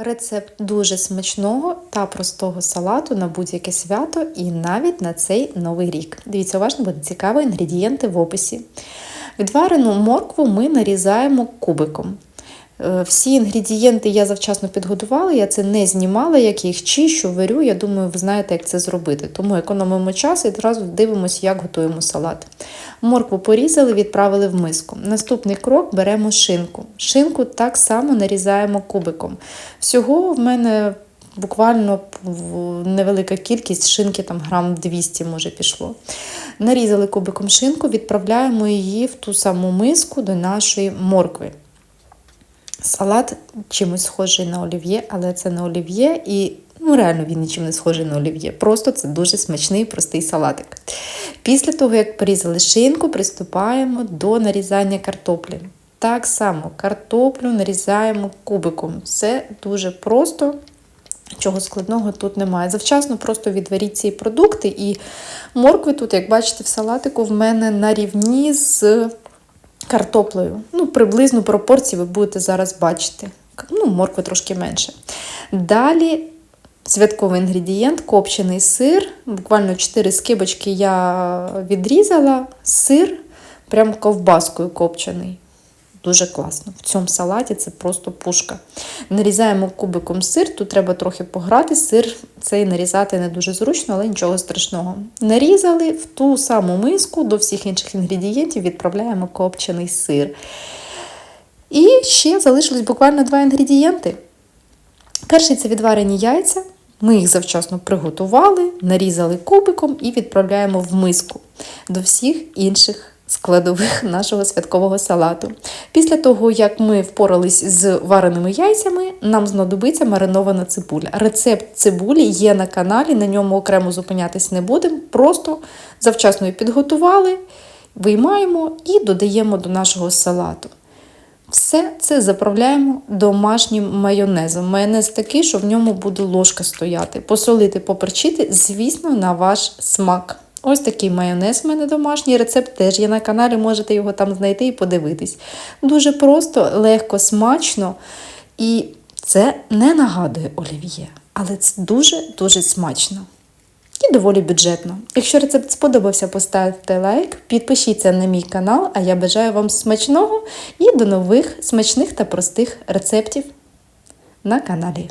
Рецепт дуже смачного та простого салату на будь-яке свято і навіть на цей новий рік. Дивіться, уважно буде цікаво інгредієнти в описі. Відварену моркву ми нарізаємо кубиком. Е, Всі інгредієнти я завчасно підготувала, я це не знімала, як їх чищу, варю. Я думаю, ви знаєте, як це зробити. Тому економимо час і одразу дивимося, як готуємо салат. Моркву порізали, відправили в миску. Наступний крок беремо шинку. Шинку так само нарізаємо кубиком. Всього в мене буквально невелика кількість шинки, там грам 200 може пішло. Нарізали кубиком шинку, відправляємо її в ту саму миску до нашої моркви. Салат чимось схожий на олів'є, але це не олів'є і ну, реально він нічим не схожий на олів'є. Просто це дуже смачний простий салатик. Pісля того, як порізали шинку, приступаємо до нарізання картоплі. Так само картоплю нарізаємо кубиком. Все дуже просто. Чого складного тут немає. Завчасно просто відваріть ці продукти. І моркви тут, як бачите, в салатику в мене на рівні з картоплею. Ну, приблизно пропорції ви будете зараз бачити. Ну, моркви трошки менше. Далі святковий інгредієнт копчений сир. Буквально 4 скибочки я відрізала. Сир прям ковбаскою копчений. Дуже класно. В цьому салаті це просто пушка. Нарізаємо кубиком сир, тут треба трохи пограти. Сир цей нарізати не дуже зручно, але нічого страшного. Нарізали в ту саму миску до всіх інших інгредієнтів відправляємо копчений сир. І ще залишилось буквально два інгредієнти. Перший це відварені яйця. Ми їх завчасно приготували, нарізали кубиком і відправляємо в миску до всіх інших складових нашого святкового салату. Після того, як ми впорались з вареними яйцями, нам знадобиться маринована цибуля. Рецепт цибулі є на каналі, на ньому окремо зупинятись не будемо. Просто завчасно її підготували, виймаємо і додаємо до нашого салату. Все це заправляємо домашнім майонезом. Майонез такий, що в ньому буде ложка стояти. Посолити, поперчити, звісно, на ваш смак. Ось такий майонез в мене домашній. Рецепт теж є на каналі, можете його там знайти і подивитись. Дуже просто, легко, смачно. І це не нагадує олів'є, але це дуже-дуже смачно. І доволі бюджетно. Якщо рецепт сподобався, поставте лайк, підпишіться на мій канал, а я бажаю вам смачного і до нових смачних та простих рецептів на каналі.